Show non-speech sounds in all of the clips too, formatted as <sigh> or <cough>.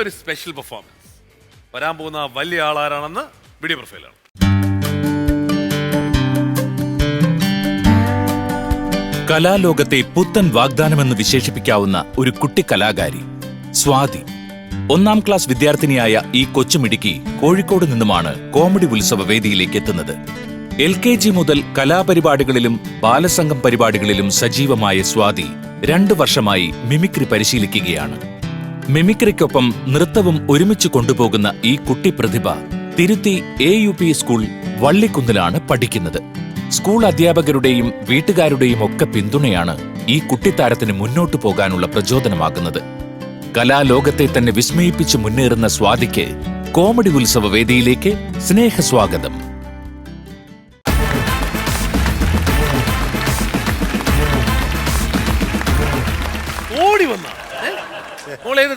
ഒരു special performance വരാൻ പോകുന്ന വലിയ ആളാരാണെന്ന് വീഡിയോ പ്രൊഫൈലാണ് കലാലോകത്തെ പുത്തൻ വാഗ്ദാനമെന്ന് വിശേഷിപ്പിക്കാവുന്ന ഒരു കുട്ടി കലാകാരി സ്വാതി. ഒന്നാം ക്ലാസ് വിദ്യാർത്ഥിനിയായ ഈ കൊച്ചുമിടുക്കി കോഴിക്കോട് നിന്നുമാണ് കോമഡി ഉത്സവ വേദിയിലേക്ക് എത്തുന്നത്. എൽ കെ ജി മുതൽ കലാപരിപാടികളിലും ബാലസംഘം പരിപാടികളിലും സജീവമായ സ്വാതി രണ്ടു വർഷമായി മിമിക്രി പരിശീലിക്കുകയാണ്. മിമിക്രിക്കൊപ്പം നൃത്തവും ഒരുമിച്ച് കൊണ്ടുപോകുന്ന ഈ കുട്ടി Prathibha Thiruthi A U P school വള്ളിക്കുന്നിലാണ് പഠിക്കുന്നത്. സ്കൂൾ അധ്യാപകരുടെയും വീട്ടുകാരുടെയും ഒക്കെ പിന്തുണയാണ് ഈ കുട്ടിത്താരത്തിന് മുന്നോട്ടു പോകാനുള്ള പ്രചോദനമാകുന്നത്. കലാലോകത്തെ തന്നെ വിസ്മയിപ്പിച്ച് മുന്നേറുന്ന സ്വാതിക്ക് കോമഡി ഉത്സവ വേദിയിലേക്ക് സ്നേഹസ്വാഗതം.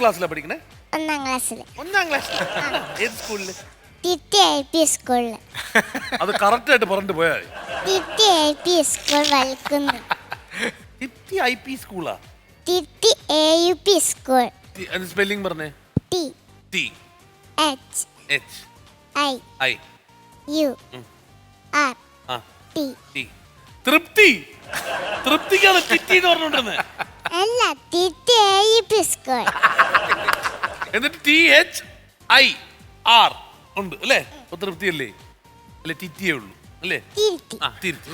ക്ലാസ്സിലാണ് പഠിക്കണേ? ഒന്നാം ക്ലാസ്സിൽ ഒന്നാം ക്ലാസ് ഏത് സ്കൂളിൽ തിറ്റി ഐ പി സ്കൂളിൽ അത് കറക്റ്റ് ആയിട്ട് പറഞ്ഞിട്ട് പോയാൽ തിറ്റി ഐ പി സ്കൂൾ വലിക്കുന്നു തിറ്റി ഐ പി സ്കൂളാ? Thitti A U P school. Spelling പറഞ്ഞേ. T. T. H. H. I. I. U. R. ആ. ടി. ടി. തൃപ്തി. തൃപ്തിക്കാണ് തിറ്റി എന്ന് അല്ല Thitti A U P school. എന്നിട്ട് ടി എച്ച് ഐ ആർ ഉണ്ട് അല്ലേ? തൃപ്തി അല്ലേ അല്ലെ തിറ്റിയേ ഉള്ളൂ അല്ലേ? തിരുത്തി. ആ തിരുത്തി.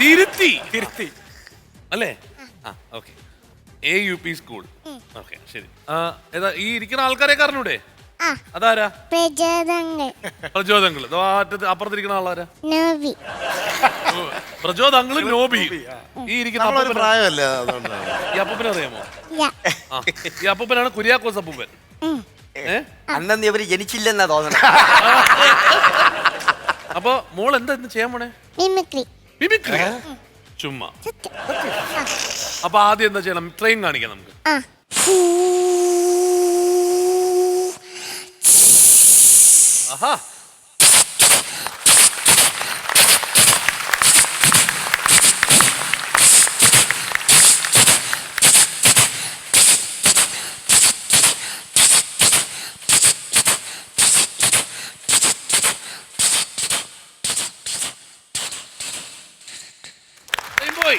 തിരുത്തി. തിരുത്തി. അല്ലേ? ആ okay. A U P school okay ശരി. ആ, ഏതാ ഈ ഇരിക്കുന്ന ആൾക്കാരെ അറിഞ്ഞൂടെ ആ. അതാരാ? പ്രചോദങ്ങൾ. പ്രചോദങ്ങൾ. അപ്പുറത്തിരിക്കുന്ന ആളാരാ? നോവി. <laughs> പ്രചോദങ്ങളും നോബി. ഈ ഇരിക്കുന്ന നമ്മളൊരു അപ്പൂപ്പനെ- പ്രായമല്ലേ അതുകൊണ്ടാണ്. ഈ അപ്പൂപ്പനെ അറിയാമോ? ആ ഈ അപ്പൂപ്പനാണ് കുര്യാക്കോസ് അപ്പൂപ്പൻ. ഏ? അന്നെന്ന് ഇവർ ജനിച്ചില്ലെന്നാ തോന്നണേ. അപ്പൊ മോൾ എന്താ ഇന്ന് ചെയ്യാൻ പോണേ? മിമിക്രി. മിമിക്രി? ചുമ്മാ. സത്യം. ആ. അപ്പൊ ആദ്യം എന്താ ചെയ്യണം? ട്രെയിൻ കാണിക്കാം നമുക്ക്. ആ. ആഹാ Train പോയി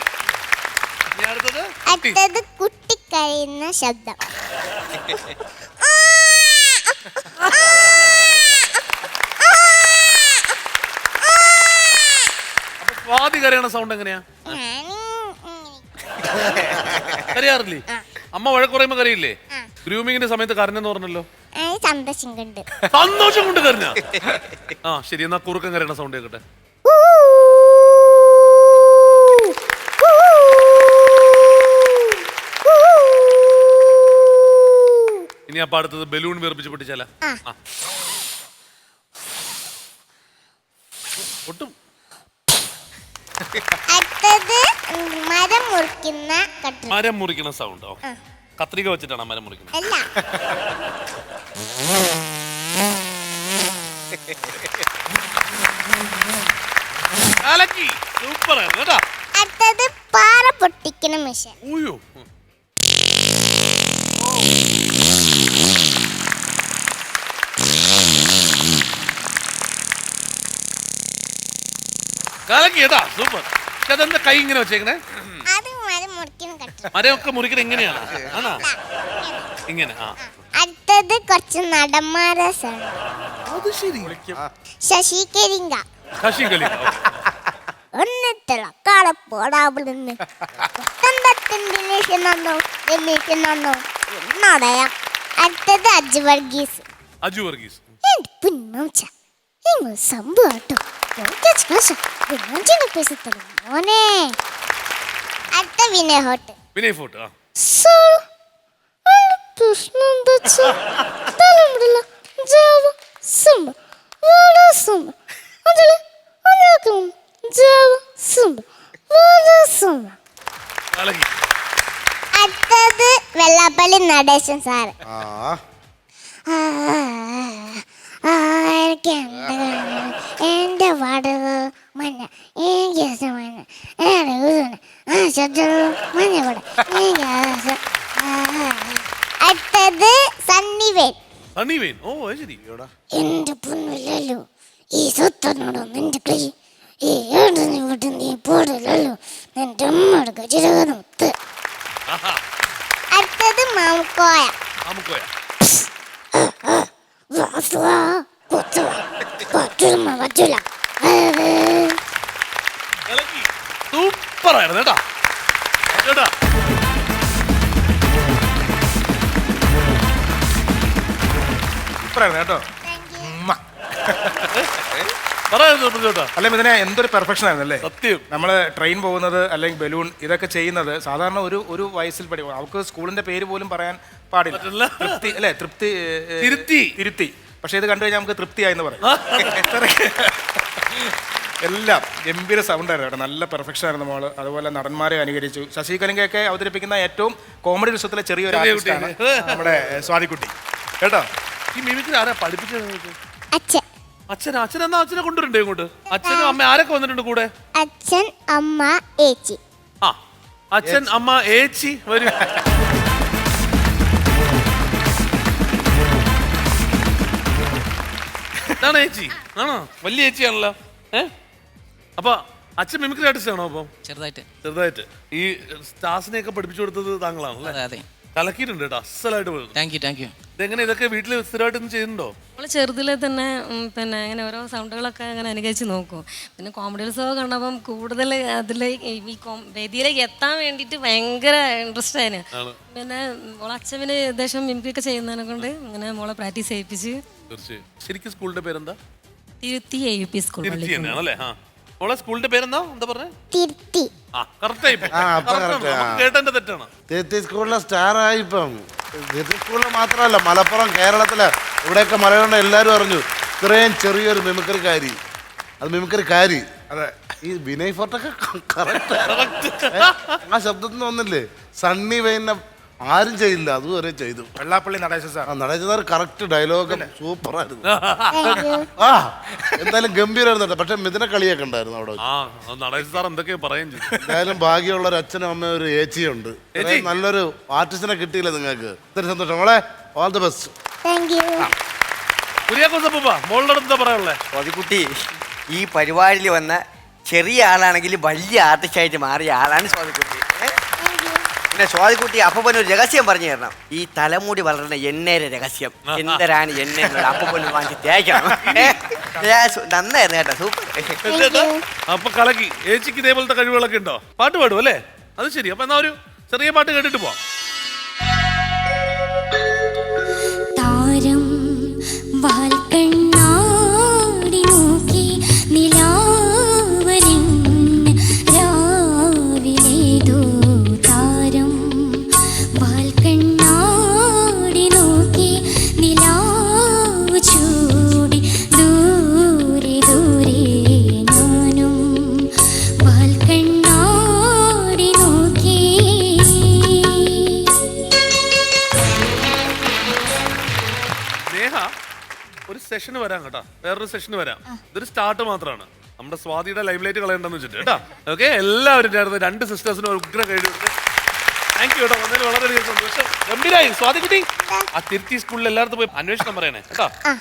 ഇനി അടുത്തത് കുട്ടി. കരയുന്ന ശബ്ദം. സ്വാതി കരയണ സൗണ്ട് എങ്ങനെയാ? കരയാറില്ലേ? അമ്മ വഴക്ക് പറയുമ്പോ കരയില്ലേ ഗ്രൂമിങ്ങിന്റെ സമയത്ത് കരഞ്ഞെന്ന് പറഞ്ഞല്ലോ. സന്തോഷം കൊണ്ട്. സന്തോഷം കൊണ്ട് കരഞ്ഞ? ആ ശരി എന്നാ കുറുക്കം കരയണ സൗണ്ട് കേക്കട്ടെ. ഇനി അപ്പൊ അടുത്തത് ബലൂൺ വീർപ്പിച്ച് പൊട്ടിച്ചാല. ആ. ഒട്ടും അടുത്തത് മരം മുറിക്കുന്ന കട്ടർ. മരം മുറിക്കണ സൗണ്ട് കത്രിക വെച്ചിട്ടാണ് മരം മുറിക്കുന്നത്? അല്ല. സൂപ്പർ കേട്ടാ. അടുത്തത് പാറ പൊട്ടിക്കുന്ന മിഷൻ. ഊയോ കലക്കി കേട്ടാ സൂപ്പർ. അതെന്താ കൈ ഇങ്ങനെ വെച്ചേക്കണേ അത് മരം മുറിക്കുന്ന കട്ടർ മരമൊക്കെ മുറിക്കണ എങ്ങനെയാണ് ആണോ? ഇങ്ങനെ. ആ. അടുത്തത് കുറച്ച് നടന്മാരെ അത് ശരി. ശശി കരിങ്ക ശശി കലി ഒന്ന് തിളക്കാളെ പോടാവിടുന്ന് എന്നോ എന്നോ എന്നോടയാ അടുത്തത് അജ് വർഗീസ്. അജു വർഗീസ്. സംഭവം പൊന്നോച്ച നിങ്ങൾ സംഭവട്ടോ മോനെ. അടുത്ത വിനയ് ഹോട്ട്. വിനയ് ഫോർട്ട് ആ. സാർ പ്രശ്നം എന്താ വെച്ചാൽ തലമുടില്ല ജാവ സുംബ വാടാ സുംബ. അതിൽ അനാക്കും ജാവ സുംബ വാടാ സുംബ. കലക്കി അടുത്തത് വെള്ളാപ്പള്ളി നടേശൻ സാറ്. ആ. എന്റെ വടവ് മഞ്ഞ. എനിക്ക് ഇഷ്ടം മഞ്ഞ. ഊണ് ആ ശബ്ദം മഞ്ഞ കൂടെ എനിക്ക്. അടുത്തത് സണ്ണിവേൽ സണ്ണി ഓ ശരി. എന്റെ പൊന്നില്ലല്ലോ. ഈ സ്വത്തനോടോ നിന്റെ കളി ഈ ഏടുന്ന് വിട്ട് നീ പോടില്ലല്ലോ. നിന്റെ അമ്മയുടെ ഗജരകനൊത്ത് അടുത്തത് മാമുക്കോയ. നമുക്കോയ വാസുവാ Bonsoir. Bonsoir. പറ്റൂല. സൂപ്പർ ആയിരുന്നു കേട്ടാ. കേട്ടാ. സൂപ്പറായിരുന്നു കേട്ടോ. അല്ല ഇതിനെ എന്തൊരു പെർഫെക്ഷൻ ആയിരുന്നു അല്ലേ? സത്യം. നമ്മൾ ട്രെയിൻ പോകുന്നത് അല്ലെങ്കിൽ ബലൂൺ ഇതൊക്കെ ചെയ്യുന്നത് സാധാരണ ഒരു ഒരു വയസ്സിൽ പഠിക്കും അവർക്ക് സ്കൂളിന്റെ പേര് പോലും പറയാൻ പാടില്ല. തൃപ്തി അല്ലേ തൃപ്തി തിരുത്തി. തിരുത്തി. പക്ഷെ ഇത് കണ്ടു കഴിഞ്ഞാൽ നമുക്ക് തൃപ്തിയായെന്ന് പറയും. ഇത്രയൊക്കെ. എല്ലാം ഗംഭീര സൗണ്ട് ആയിരുന്നു കേട്ടോ. നല്ല പെർഫെക്ഷൻ ആയിരുന്നു മോൾ. അതുപോലെ നടന്മാരെ അനുകരിച്ചു. ശശി കലിംഗയൊക്കെ അവതരിപ്പിക്കുന്ന ഏറ്റവും കോമഡി ഉത്സവത്തിലെ ചെറിയൊരു ആർട്ടിസ്റ്റാണ് കുട്ടിയാണ്. നമ്മുടെ സ്വാതികുട്ടി സ്വാതിക്കുട്ടി. കേട്ടോ? ഈ മിമിക്രി ആരാ പഠിപ്പിച്ചത് അച്ഛൻ. അച്ഛൻ അച്ഛൻ എന്നാ അച്ഛനെ കൊണ്ടുവരണ്ടേ ഇങ്ങോട്ട്? അച്ഛനും അമ്മ ആരൊക്കെ വന്നിട്ടുണ്ട് കൂടെ? അച്ഛൻ അമ്മ ഏച്ചി. ആ. അച്ഛൻ അമ്മ ഏച്ചി വരും. ഇതാണ് ഏച്ചി. ആണോ? വലിയ ഏച്ചിയാണല്ലോ. ഏ? അപ്പൊ അച്ഛൻ മിമിക്രി ആർട്ടിസ്റ്റ് ആണോ അപ്പം? ചെറുതായിട്ട്. ചെറുതായിട്ട്. ഈ സ്റ്റാർസിനെയൊക്കെ പഠിപ്പിച്ചു കൊടുത്തത് താങ്കളാണല്ലേ? അതെ അതെ. കലക്കിയിട്ടുണ്ട് കേട്ടോ അസലായിട്ട് പോയത്. താങ്ക് യു താങ്ക് യു ഇതെങ്ങനെ ഇതൊക്കെ വീട്ടിൽ സ്ഥിരമായിട്ടൊന്നും ചെയ്യുന്നുണ്ടോ? നമ്മൾ ചെറുതിലെ തന്നെ ഉം, പിന്നെ അങ്ങനെ ഓരോ സൗണ്ടുകളൊക്കെ അങ്ങനെ അനുകരിച്ച് നോക്കും. പിന്നെ കോമഡി ഉത്സവം കണ്ടപ്പം കൂടുതൽ അതിലേക്ക് ഈ കോം- വേദിയിലേക്ക് എത്താൻ വേണ്ടിയിട്ട് ഭയങ്കര ഇൻട്രസ്റ്റ് ആയിരുന്നു. ആണ്. പിന്നെ മോളെ അച്ഛന് ഏകദേശം മിമിക്രിയൊക്കെ ചെയ്യുന്നതിനെ കൊണ്ട് അങ്ങനെ മോളെ പ്രാക്ടീസ് ചെയ്യിപ്പിച്ച് തീർച്ചയായും. ശരിക്കും സ്കൂളിന്റെ പേരെന്താ? തിരുത്തി എ യു പി സ്കൂൾ തിരുത്തി. തന്നെയാണല്ലേ? ആ. മോളെ സ്കൂളിന്റെ പേരെന്താ? എന്താ പറഞ്ഞേ? തിരുത്തി. ആ കറക്റ്റായി ആ, അപ്പൊ correct ആ. കേട്ടെന്റെ തെറ്റാണ്. തിരുത്തി സ്കൂളിലെ സ്റ്റാർ ആയി ഇപ്പം. തിരുത്തി സ്കൂളിൽ മാത്രമല്ല മലപ്പുറം കേരളത്തിലെ ഇവിടെയൊക്കെ മലയാളം എല്ലാവരും അറിഞ്ഞു. ഇത്രയും ചെറിയൊരു മിമിക്രിക്കാരി. അത് മിമിക്രിക്കാരി. അതെ. ഈ വിനയ് ഫോർട്ടൊക്കെ കറക്റ്റ് ആ. ശബ്ദത്തിൽ നിന്ന് വന്നില്ലേ? സണ്ണി വെയിനെ ആരും ചെയ്യില്ല അതുവരെ ചെയ്തു. വെള്ളാപ്പള്ളി നടേശൻ സാർ. ആ നടേശനാർ കറക്റ്റ് ഡയലോഗ് സൂപ്പർ ആയിരുന്നു ആ. എന്തായാലും ഗംഭീരമായിരുന്നു കേട്ടോ പക്ഷെ മിഥുനെ കളിയൊക്കെ ഉണ്ടായിരുന്നു അവിടെ വെച്ച്. ആ നടേശ് സാർ എന്തൊക്കെ പറയും എന്തായാലും ഭാഗ്യമുള്ള ഒരു അച്ഛനും അമ്മയും ഒരു ഏച്ചിയുണ്ട്. ഇത്രയും നല്ലൊരു ആർട്ടിസ്റ്റിനെ കിട്ടിയില്ല നിങ്ങൾക്ക്? ഒത്തിരി സന്തോഷം. മോളെ all the best thank you കുര്യാക്കോസപ്പ മോളുടെ അടുത്ത് എന്താ പറയാനുള്ളേ ഈ പരിപാടിയിൽ വന്ന ചെറിയ ആളാണെങ്കിൽ വലിയ ആർട്ടിസ്റ്റായിട്ട് മാറിയ ആളാണ് സ്വാതിക്കുട്ടി? പിന്നെ സ്വാതിക്കുട്ടി അപ്പൻ ഒരു രഹസ്യം പറഞ്ഞു തരണം. ഈ തലമുടി വളർന്ന എണ്ണേരെ രഹസ്യം. എന്തരാണ് എണ്ണ അപ്പൻ വാങ്ങി തേക്കണം. നന്നായിരുന്നു കേട്ടോ സൂപ്പർ. അപ്പൊ കളക്കി ഏച്ചിക്ക് ഇതേപോലത്തെ കഴിവുകളൊക്കെ ഉണ്ടോ? പാട്ട് പാടും അല്ലേ? അത് ശരി അപ്പൊ എന്നാ ഒരു ചെറിയ പാട്ട് കേട്ടിട്ട് പോവാം. താരം വാൽക്കണ്ണാടി സെഷന് വരാം കേട്ടോ. വേറൊരു സെഷന് വരാം. ഇതൊരു സ്റ്റാർട്ട് മാത്രമാണ് നമ്മുടെ സ്വാതിയുടെ ലൈവ് ലൈറ്റ് കളയണ്ടെന്ന് വെച്ചിട്ട് കേട്ടോ. ഓക്കെ എല്ലാവരും ചേർന്ന് രണ്ട് സിസ്റ്റേഴ്സിനും ഒരു ഉഗ്ര കഴിഞ്ഞു താങ്ക് യു കേട്ടോ. വന്നതിന് വളരെയധികം സന്തോഷം. ഗംഭീരായി. സ്വാതി കുട്ടി ആ. തിരുത്തി സ്കൂളിൽ എല്ലായിടത്തും പോയി അന്വേഷണം പറയണേ. കേട്ടോ. ആ.